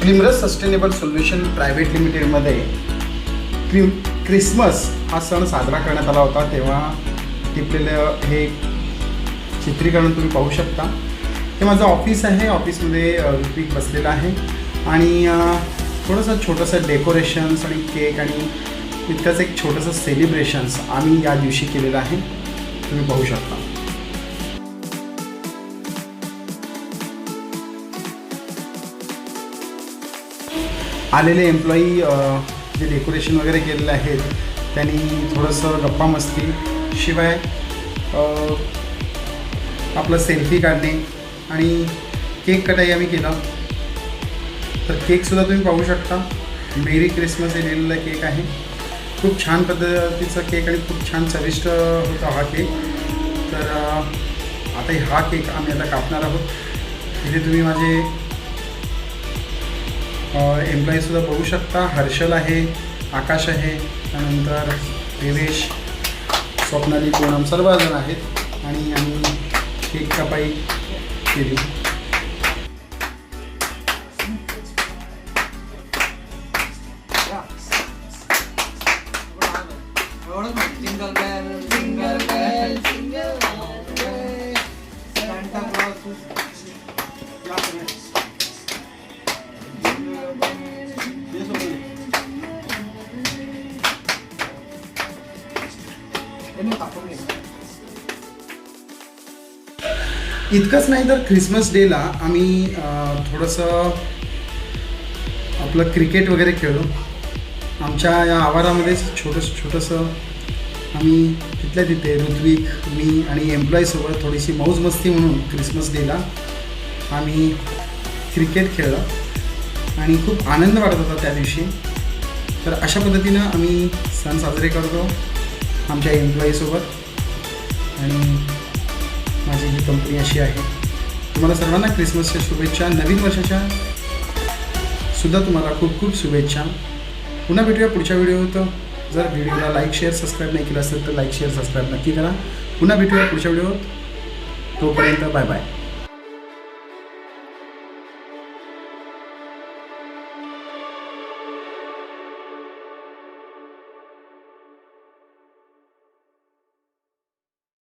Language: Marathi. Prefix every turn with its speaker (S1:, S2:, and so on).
S1: क्लिमरस सस्टेनेबल सोल्युशन प्रायव्हेट लिमिटेडमध्ये क्रिम क्रिसमस हा सण साजरा करण्यात आला होता. तेव्हा टिपलेलं हे चित्रीकरण तुम्ही पाहू शकता. हे माझं ऑफिस आहे. ऑफिसमध्ये अ, ऋत्विक आहे. आणि थोडंसं छोटंसं डेकोरेशन्स आणि केक आणि इतकंच एक छोटंसं सेलिब्रेशन्स आम्ही या दिवशी केलेलं आहे. तुम्ही पाहू शकता. आलेले एम्प्लॉई जे डेकोरेशन वगैरे केलेले आहेत त्यांनी थोडंसं गप्पा मस्ती. शिवाय आपलं सेल्फी काढणे आणि केक कटाई आम्ही केला. तर केकसुद्धा तुम्ही पाहू शकता. मेरी क्रिसमस हे लिहिलेला केक आहे. खूप छान पद्धतीचा केक आणि खूप छान चविष्ट होता हा केक तर आता हा केक आम्ही आता कापणार आहोत. इथे तुम्ही माझे एम्प्लॉईसुद्धा बघू शकता. हर्षल आहे आकाश आहे त्यानंतर देवेश स्वप्नाली पूनम सर्वजण आहेत. आणि आम्ही केक कपाई केली
S2: Jingle कापून
S1: इतकंच नाही तर ख्रिसमस डेला आम्ही थोडंसं आपलं क्रिकेट वगैरे खेळलो. आमच्या या आवारामध्येच छोटंसं छोटंसं आम्ही तिथल्या तिथे ऋत्विक मी आणि एम्प्लॉईसोबत थोडीशी मौज मस्ती म्हणून क्रिसमस डेला आम्ही क्रिकेट खेळलं. आणि खूप आनंद वाटत होता त्या दिवशी. तर अशा पद्धतीनं आम्ही सण साजरे करतो. आमच्या एम्प्लॉईसोबत. आणि माझी ही कंपनी अशी आहे. तुम्हाला सर्वांना क्रिसमसच्या शुभेच्छा. नवीन वर्षाच्या सुद्धा तुम्हाला खूप खूप शुभेच्छा. पुन्हा भेटूया पुढच्या व्हिडिओत. जर व्हिडिओला लाईक शेअर सबस्क्राईब नाही केलं असेल तर लाईक शेअर सबस्क्राईब नक्की करा. पुन्हा भेटूया पुढच्या व्हिडिओत. तोपर्यंत बाय बाय